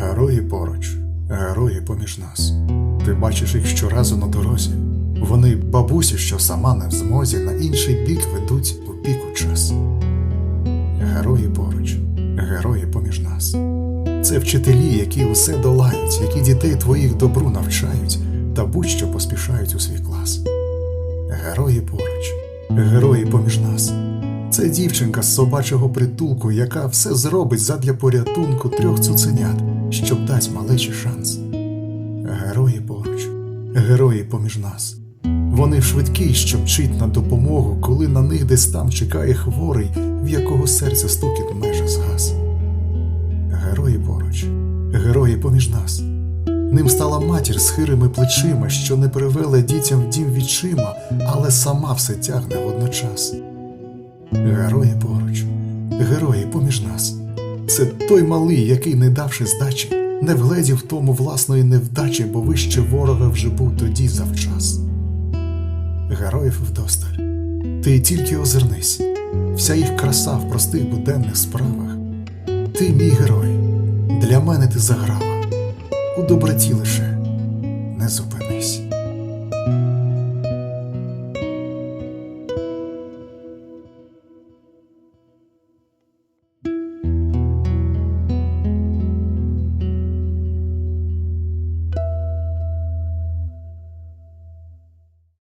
Герої поруч, герої поміж нас. Ти бачиш їх щоразу на дорозі. Вони бабусі, що сама не в змозі, на інший бік ведуть у піку час. Герої поруч, герої поміж нас. Це вчителі, які усе долають, які дітей твоїх добру навчають та будь-що поспішають у свій клас. Герої поруч, герої поміж нас. Це дівчинка з собачого притулку, яка все зробить задля порятунку трьох цуценят, щоб дать малечі шанс. Герої поруч, герої поміж нас. Вони швидкі, що мчить на допомогу, коли на них десь там чекає хворий, в якого серце стукіт майже згас. Герої поруч, герої поміж нас. Ним стала матір з хирими плечима, що не привела дітям в дім відчима, але сама все тягне водночас. Герої поруч, герої поміж нас. Це той малий, який, не давши здачі, не вгледів тому власної невдачі, бо вище ворога вже був тоді завчас. Героїв вдосталь. Ти тільки озирнись, вся їх краса в простих буденних справах. Ти мій герой, для мене ти заграва, у доброті лише не зупинись.